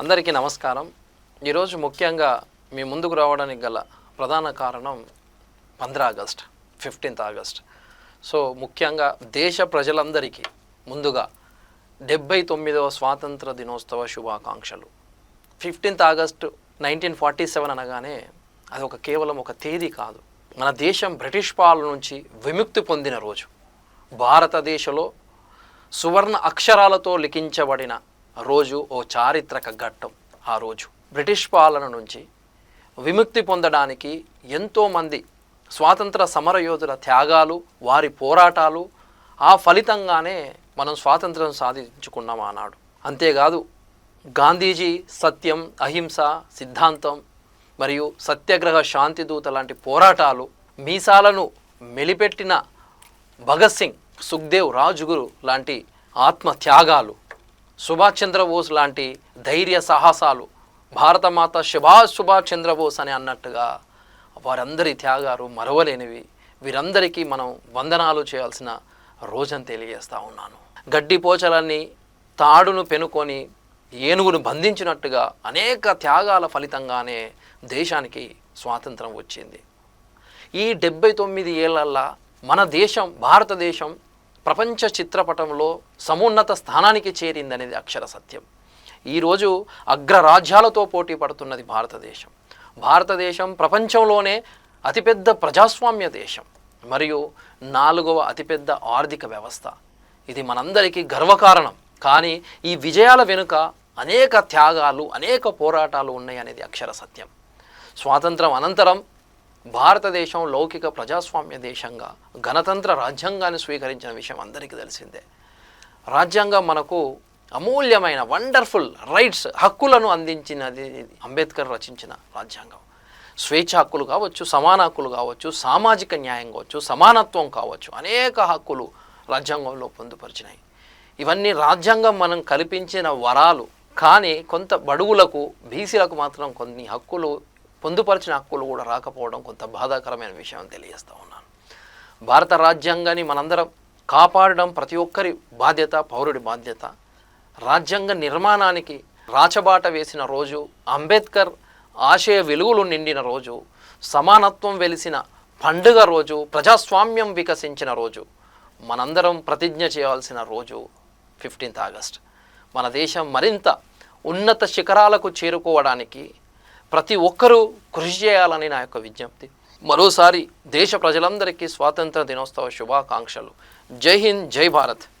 అందరికీ నమస్కారం. ఈరోజు ముఖ్యంగా మీ ముందుకు రావడానికి గల ప్రధాన కారణం పంద్ర ఆగస్ట్ ఫిఫ్టీన్త్ ఆగస్ట్. సో ముఖ్యంగా దేశ ప్రజలందరికీ ముందుగా డెబ్బై తొమ్మిదవ స్వాతంత్ర దినోత్సవ శుభాకాంక్షలు. Fifteenth August nineteen forty seven అనగానే అది ఒక కేవలం ఒక తేదీ కాదు. మన దేశం బ్రిటిష్ పాలన నుంచి విముక్తి పొందిన రోజు. భారతదేశంలో సువర్ణ అక్షరాలతో లిఖించబడిన రోజు ఓ చారిత్రక ఘట్టం ఆ రోజు. బ్రిటిష్ పాలన నుంచి విముక్తి పొందడానికి ఎంతోమంది స్వాతంత్ర సమరయోధుల త్యాగాలు వారి పోరాటాలు ఆ ఫలితంగానే మనం స్వాతంత్రం సాధించుకున్నాం ఆనాడు. అంతేకాదు గాంధీజీ సత్యం అహింస సిద్ధాంతం మరియు సత్యాగ్రహ శాంతిదూత లాంటి పోరాటాలు మీసాలను మెలిపెట్టిన భగత్ సింగ్ సుఖ్దేవ్ రాజ్గురు లాంటి ఆత్మ త్యాగాలు సుభాష్ చంద్రబోస్ లాంటి ధైర్య సాహసాలు భారతమాత సుభాష్ సుభాష్ చంద్రబోస్ అని అన్నట్టుగా వారందరి త్యాగాలు మరవలేనివి. వీరందరికీ మనం వందనాలు చేయాల్సిన రోజని తెలియజేస్తూ ఉన్నాను. గడ్డి పోచలన్నీ తాడును పెనుకొని ఏనుగును బంధించినట్టుగా అనేక త్యాగాల ఫలితంగానే దేశానికి స్వాతంత్రం వచ్చింది. ఈ డెబ్బై తొమ్మిది ఏళ్ళల్లా మన దేశం భారతదేశం ప్రపంచ చిత్రపటంలో సమున్నత స్థానానికి చేరిందనేది అక్షర సత్యం. ఈరోజు అగ్రరాజ్యాలతో పోటీ పడుతున్నది భారతదేశం. భారతదేశం ప్రపంచంలోనే అతిపెద్ద ప్రజాస్వామ్య దేశం మరియు నాలుగవ అతిపెద్ద ఆర్థిక వ్యవస్థ. ఇది మనందరికీ గర్వకారణం. కానీ ఈ విజయాల వెనుక అనేక త్యాగాలు అనేక పోరాటాలు ఉన్నాయనేది అక్షర సత్యం. స్వాతంత్రం అనంతరం భారతదేశం లౌకిక ప్రజాస్వామ్య దేశంగా గణతంత్ర రాజ్యాంగాన్ని స్వీకరించిన విషయం అందరికీ తెలిసిందే. రాజ్యాంగం మనకు అమూల్యమైన వండర్ఫుల్ రైట్స్ హక్కులను అందించినది అంబేద్కర్ రచించిన రాజ్యాంగం. స్వేచ్ఛ హక్కులు కావచ్చు సమాన హక్కులు కావచ్చు సామాజిక న్యాయం కావచ్చు సమానత్వం కావచ్చు అనేక హక్కులు రాజ్యాంగంలో పొందుపరిచినాయి. ఇవన్నీ రాజ్యాంగం మనం కల్పించిన వరాలు. కానీ కొంత బడుగులకు బీసీలకు మాత్రం కొన్ని హక్కులు పొందుపరిచిన హక్కులు కూడా రాకపోవడం కొంత బాధాకరమైన విషయం తెలియజేస్తూ ఉన్నాను. భారత రాజ్యాంగాన్ని మనందరం కాపాడడం ప్రతి ఒక్కరి బాధ్యత పౌరుడి బాధ్యత. రాజ్యాంగ నిర్మాణానికి రాచబాట వేసిన రోజు అంబేద్కర్ ఆశయ వెలుగులు నిండిన రోజు సమానత్వం వెలిసిన పండుగ రోజు ప్రజాస్వామ్యం వికసించిన రోజు మనందరం ప్రతిజ్ఞ చేయాల్సిన రోజు ఫిఫ్టీన్త్ ఆగస్ట్. మన దేశం మరింత ఉన్నత శిఖరాలకు చేరుకోవడానికి ప్రతి ఒక్కరూ కృషి చేయాలని నా యొక్క విజ్ఞప్తి. మరోసారి దేశ ప్రజలందరికీ స్వాతంత్ర దినోత్సవ శుభాకాంక్షలు. జై హింద్ జై భారత్.